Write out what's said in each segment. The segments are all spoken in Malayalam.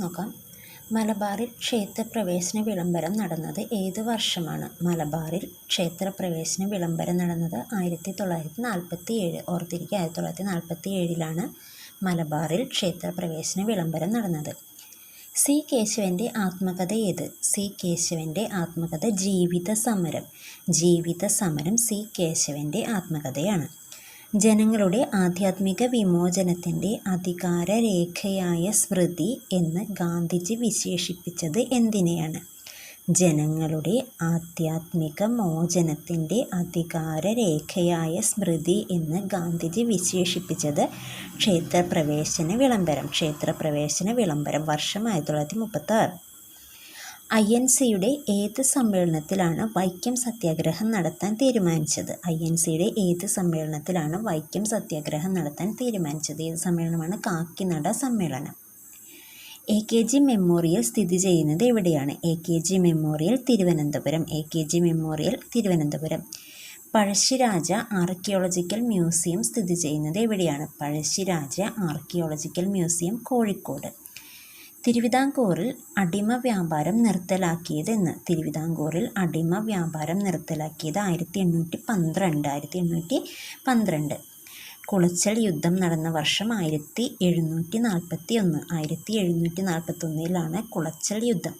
നോക്കാം. മലബാറിൽ ക്ഷേത്രപ്രവേശന വിളംബരം നടന്നത് ഏത് വർഷമാണ്? മലബാറിൽ ക്ഷേത്രപ്രവേശന വിളംബരം നടന്നത് ആയിരത്തി തൊള്ളായിരത്തി നാൽപ്പത്തി ഏഴ് ഓർത്തിരിക്കുക ആയിരത്തി തൊള്ളായിരത്തി നാൽപ്പത്തി ഏഴിലാണ് മലബാറിൽ ക്ഷേത്രപ്രവേശന വിളംബരം നടന്നത്. സി കേശവന്റെ ആത്മകഥ ഏത്? സി കേശവന്റെ ആത്മകഥ ജീവിത സമരം ജീവിത സമരം സി കേശവന്റെ ആത്മകഥയാണ്. ജനങ്ങളുടെ ആധ്യാത്മിക വിമോചനത്തിന്റെ അധികാരരേഖയായ സ്മൃതി എന്ന് ഗാന്ധിജി വിശേഷിപ്പിച്ചത് എന്തിനെയാണ്? ജനങ്ങളുടെ ആധ്യാത്മിക മോചനത്തിന്റെ അധികാരരേഖയായ സ്മൃതി എന്ന് ഗാന്ധിജി വിശേഷിപ്പിച്ചത് ക്ഷേത്രപ്രവേശന വിളംബരം. ക്ഷേത്രപ്രവേശന വിളംബരം വർഷം ആയിരത്തി തൊള്ളായിരത്തി മുപ്പത്താറ്. ഐ എൻ സിയുടെ ഏത് സമ്മേളനത്തിലാണ് വൈക്കം സത്യാഗ്രഹം നടത്താൻ തീരുമാനിച്ചത്? ഐ എൻ സിയുടെ ഏത് സമ്മേളനത്തിലാണ് വൈക്കം സത്യാഗ്രഹം നടത്താൻ തീരുമാനിച്ചത്? ഏത് സമ്മേളനമാണ് കാക്കിനട സമ്മേളനം? എ കെ ജി മെമ്മോറിയൽ സ്ഥിതി ചെയ്യുന്നത് എവിടെയാണ്? A K G memorial Thiruvananthapuram. A K G memorial Thiruvananthapuram. Pazhassiraja archaeological museum സ്ഥിതി ചെയ്യുന്നത് എവിടെയാണ്? Pazhassiraja archaeological museum Kozhikode. തിരുവിതാംകൂറിൽ അടിമ വ്യാപാരം നിർത്തലാക്കിയതെന്ന് തിരുവിതാംകൂറിൽ അടിമ വ്യാപാരം നിർത്തലാക്കിയത് ആയിരത്തി എണ്ണൂറ്റി പന്ത്രണ്ട് ആയിരത്തി എണ്ണൂറ്റി പന്ത്രണ്ട്. കുളച്ചൽ യുദ്ധം നടന്ന വർഷം ആയിരത്തി എഴുന്നൂറ്റി നാൽപ്പത്തി ഒന്ന് ആയിരത്തി എഴുന്നൂറ്റി നാൽപ്പത്തി ഒന്നിലാണ് കുളച്ചൽ യുദ്ധം.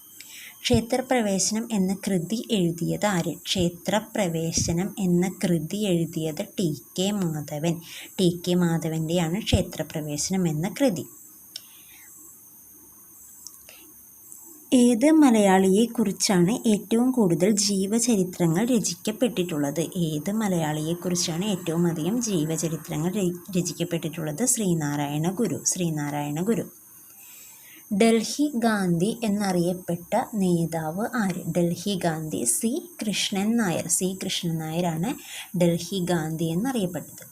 ക്ഷേത്രപ്രവേശനം എന്ന കൃതി എഴുതിയത് ആര്? ക്ഷേത്രപ്രവേശനം എന്ന കൃതി എഴുതിയത് T K Madhavan. T K മാധവന്റെയാണ് ക്ഷേത്രപ്രവേശനം എന്ന കൃതി. ഏത് മലയാളിയെക്കുറിച്ചാണ് ഏറ്റവും കൂടുതൽ ജീവചരിത്രങ്ങൾ രചിക്കപ്പെട്ടിട്ടുള്ളത്? ഏത് മലയാളിയെക്കുറിച്ചാണ് ഏറ്റവും അധികം ജീവചരിത്രങ്ങൾ രചിക്കപ്പെട്ടിട്ടുള്ളത്? ശ്രീനാരായണ ഗുരു ശ്രീനാരായണ ഗുരു ഡൽഹി ഗാന്ധി എന്നറിയപ്പെട്ട നേതാവ് ആര്? ഡൽഹി ഗാന്ധി സി കൃഷ്ണൻ നായർ. സി കൃഷ്ണൻ നായരാണ് ഡൽഹി ഗാന്ധി എന്നറിയപ്പെട്ടത്.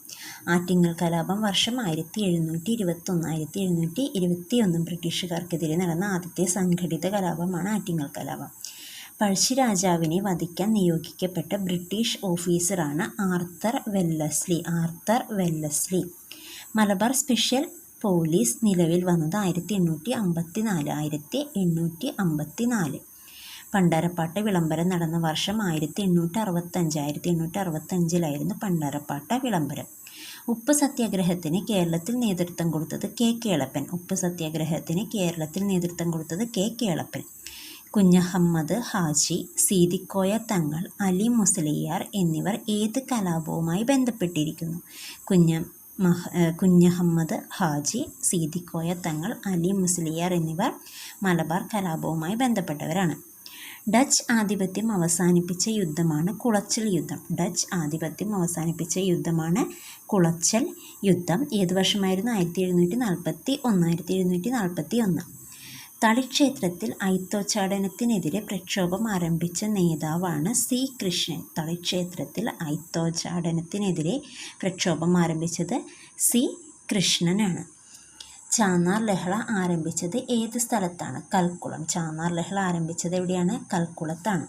ആറ്റിങ്ങൽ കലാപം വർഷം ആയിരത്തി എഴുന്നൂറ്റി ഇരുപത്തൊന്ന് ആയിരത്തി എഴുന്നൂറ്റി ഇരുപത്തി ഒന്ന് ബ്രിട്ടീഷുകാർക്കെതിരെ നടന്ന ആദ്യത്തെ സംഘടിത കലാപമാണ് ആറ്റിങ്ങൽ കലാപം. പഴശ്ശിരാജാവിനെ വധിക്കാൻ നിയോഗിക്കപ്പെട്ട ബ്രിട്ടീഷ് ഓഫീസറാണ് Arthur Wellesley. Arthur Wellesley. Malabar special police നിലവിൽ വന്നത് ആയിരത്തി എണ്ണൂറ്റി അമ്പത്തി നാല് ആയിരത്തി എണ്ണൂറ്റി അമ്പത്തി നാല് പണ്ടാരപ്പാട്ട് വിളംബരം നടന്ന വർഷം ആയിരത്തി എണ്ണൂറ്റി അറുപത്തഞ്ച് ആയിരത്തി എണ്ണൂറ്റി അറുപത്തഞ്ചിലായിരുന്നു പണ്ടാരപ്പാട്ട വിളംബരം. ഉപ്പ് സത്യാഗ്രഹത്തിന് കേരളത്തിൽ നേതൃത്വം കൊടുത്തത് കെ കേളപ്പൻ. ഉപ്പ് സത്യാഗ്രഹത്തിന് കേരളത്തിൽ നേതൃത്വം കൊടുത്തത് കെ കേളപ്പൻ. കുഞ്ഞഹമ്മദ് ഹാജി സീതിക്കോയ തങ്ങൾ അലി മുസ്ലിയാർ എന്നിവർ ഏത് കലാപവുമായി ബന്ധപ്പെട്ടിരിക്കുന്നു? കുഞ്ഞ മഹ കുഞ്ഞഹമ്മദ് ഹാജി സീതിക്കോയ തങ്ങൾ അലി മുസ്ലിയാർ എന്നിവർ മലബാർ കലാപവുമായി ബന്ധപ്പെട്ടവരാണ്. ഡച്ച് ആധിപത്യം അവസാനിപ്പിച്ച യുദ്ധമാണ് കുളച്ചൽ യുദ്ധം. ഡച്ച് ആധിപത്യം അവസാനിപ്പിച്ച യുദ്ധമാണ് കുളച്ചൽ യുദ്ധം. ഏത് വർഷമായിരുന്നു? ആയിരത്തി എഴുന്നൂറ്റി നാൽപ്പത്തി ഒന്ന് ആയിരത്തി എഴുന്നൂറ്റി നാൽപ്പത്തി ഒന്ന്. തളിക്ഷേത്രത്തിൽ ഐത്തോച്ചാടനത്തിനെതിരെ പ്രക്ഷോഭം ആരംഭിച്ച നേതാവാണ് സി. കൃഷ്ണൻ. തളിക്ഷേത്രത്തിൽ ഐത്തോച്ചാടനത്തിനെതിരെ പ്രക്ഷോഭം ആരംഭിച്ചത് സി. കൃഷ്ണനാണ്. ചാന്നാർ ലഹള ആരംഭിച്ചത് ഏത് സ്ഥലത്താണ്? കൽക്കുളം. ചാന്നാർ ലഹള ആരംഭിച്ചത് എവിടെയാണ്? കൽക്കുളത്താണ്.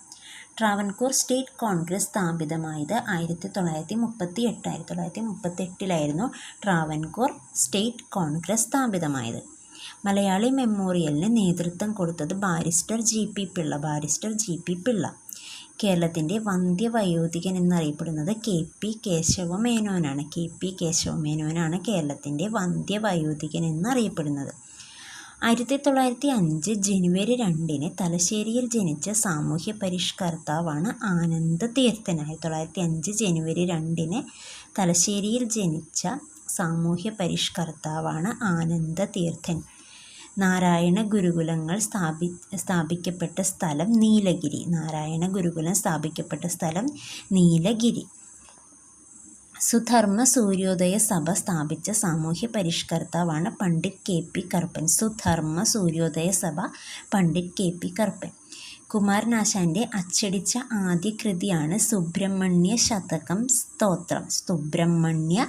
ട്രാവൻകൂർ സ്റ്റേറ്റ് കോൺഗ്രസ് സ്ഥാപിതമായത് ആയിരത്തി തൊള്ളായിരത്തി മുപ്പത്തി എട്ട് ആയിരത്തി തൊള്ളായിരത്തി മുപ്പത്തി എട്ടിലായിരുന്നു ട്രാവൻകൂർ സ്റ്റേറ്റ് കോൺഗ്രസ് സ്ഥാപിതമായത്. മലയാളി മെമ്മോറിയലിന് നേതൃത്വം കൊടുത്തത് barrister G P Pillai barrister G P Pillai. കേരളത്തിന്റെ വന്ധ്യവയോധികൻ എന്നറിയപ്പെടുന്നത് കെ പി കേശവമേനോനാണ്. കെ പി കേശവമേനോനാണ് കേരളത്തിന്റെ വന്ധ്യവയോധികൻ എന്നറിയപ്പെടുന്നത്. ആയിരത്തി തൊള്ളായിരത്തി അഞ്ച് ജനുവരി രണ്ടിന് തലശ്ശേരിയിൽ ജനിച്ച സാമൂഹ്യ പരിഷ്കർത്താവാണ് ആനന്ദ തീർത്ഥൻ. ആയിരത്തി തൊള്ളായിരത്തി അഞ്ച് ജനുവരി രണ്ടിന് തലശ്ശേരിയിൽ ജനിച്ച സാമൂഹ്യ പരിഷ്കർത്താവാണ് ആനന്ദ തീർത്ഥൻ. നാരായണ ഗുരുകുലങ്ങൾ സ്ഥാപി സ്ഥാപിക്കപ്പെട്ട സ്ഥലം നീലഗിരി. നാരായണ ഗുരുകുലം സ്ഥാപിക്കപ്പെട്ട സ്ഥലം നീലഗിരി. സുധർമ്മ സൂര്യോദയ സഭ സ്ഥാപിച്ച സാമൂഹ്യ പരിഷ്കർത്താവാണ് Pandit K P Karuppan. Sudharma Suryodaya Sabha Pandit K P Karuppan. കുമാരനാശാന്റെ അച്ചടിച്ച ആദ്യ കൃതിയാണ് സുബ്രഹ്മണ്യ ശതകം സ്തോത്രം. സുബ്രഹ്മണ്യ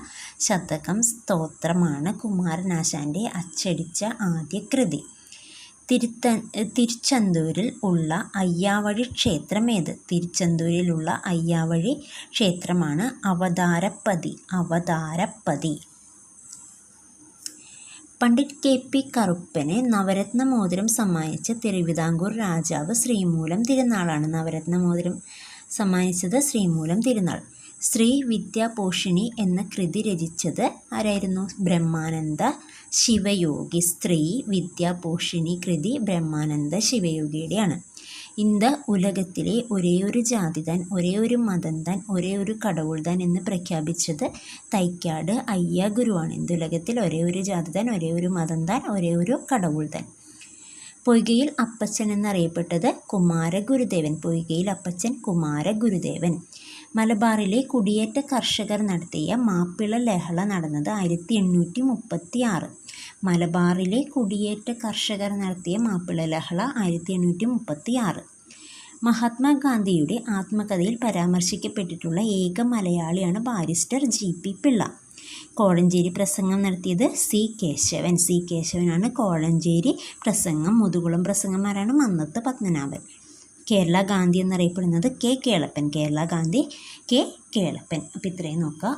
ശതകം സ്തോത്രമാണ് കുമാരനാശാന്റെ അച്ചടിച്ച ആദ്യ കൃതി. തിരുത്ത തിരുച്ചെന്തൂരിൽ ഉള്ള അയ്യാവഴി ക്ഷേത്രം ഏത്? തിരുച്ചെന്തൂരിലുള്ള അയ്യാവഴി ക്ഷേത്രമാണ് അവതാരപ്പതി അവതാരപ്പതി പണ്ഡിറ്റ് കെ പി കറുപ്പന് നവരത്ന മോതിരം സമ്മാനിച്ച തിരുവിതാംകൂർ രാജാവ് ശ്രീമൂലം തിരുനാളാണ് നവരത്ന മോതിരം സമ്മാനിച്ചത് ശ്രീമൂലം തിരുനാൾ. ശ്രീ വിദ്യാപോഷിണി എന്ന കൃതി രചിച്ചത് ആരായിരുന്നു? ബ്രഹ്മാനന്ദ ശിവയോഗി. സ്ത്രീ വിദ്യാപോഷിണി കൃതി ബ്രഹ്മാനന്ദ ശിവയോഗിയുടെയാണ്. ഇന്ത് ഉലകത്തിലെ ഒരേ ഒരു ജാതി താൻ ഒരേ ഒരു മതം താൻ ഒരേ ഒരു കടവുൾ താൻ എന്ന് പ്രഖ്യാപിച്ചത് തൈക്കാട് അയ്യ ഗുരുവാണ്. ഇന്ത ഉലകത്തിൽ ഒരേ ഒരു ജാതി താൻ ഒരേ ഒരു മതം താൻ ഒരേ ഒരു കടവുൾ താൻ പൊയ്കയിൽ അപ്പച്ചൻ എന്നറിയപ്പെട്ടത് കുമാരഗുരുദേവൻ പൊയ്കയിൽ അപ്പച്ചൻ കുമാരഗുരുദേവൻ മലബാറിലെ കുടിയേറ്റ കർഷകർ നടത്തിയ മാപ്പിള ലഹള നടന്നത് ആയിരത്തി എണ്ണൂറ്റി മുപ്പത്തി ആറ് മലബാറിലെ കുടിയേറ്റ കർഷകർ നടത്തിയ മാപ്പിള ലഹള ആയിരത്തി എണ്ണൂറ്റി മുപ്പത്തി ആറ് മഹാത്മാഗാന്ധിയുടെ ആത്മകഥയിൽ പരാമർശിക്കപ്പെട്ടിട്ടുള്ള ഏക മലയാളിയാണ് barrister G P Pillai. Kozhencherry പ്രസംഗം നടത്തിയത് സി കേശവൻ. സി കേശവനാണ് കോഴഞ്ചേരി പ്രസംഗം. മുതുകുളം പ്രസംഗന്മാരാണ് മന്നത്ത് പത്മനാഭൻ. കേരള ഗാന്ധി എന്നറിയപ്പെടുന്നത് കെ കേളപ്പൻ. കേരള ഗാന്ധി കെ കേളപ്പൻ. അപ്പോൾ ഇത്രയും നോക്കുക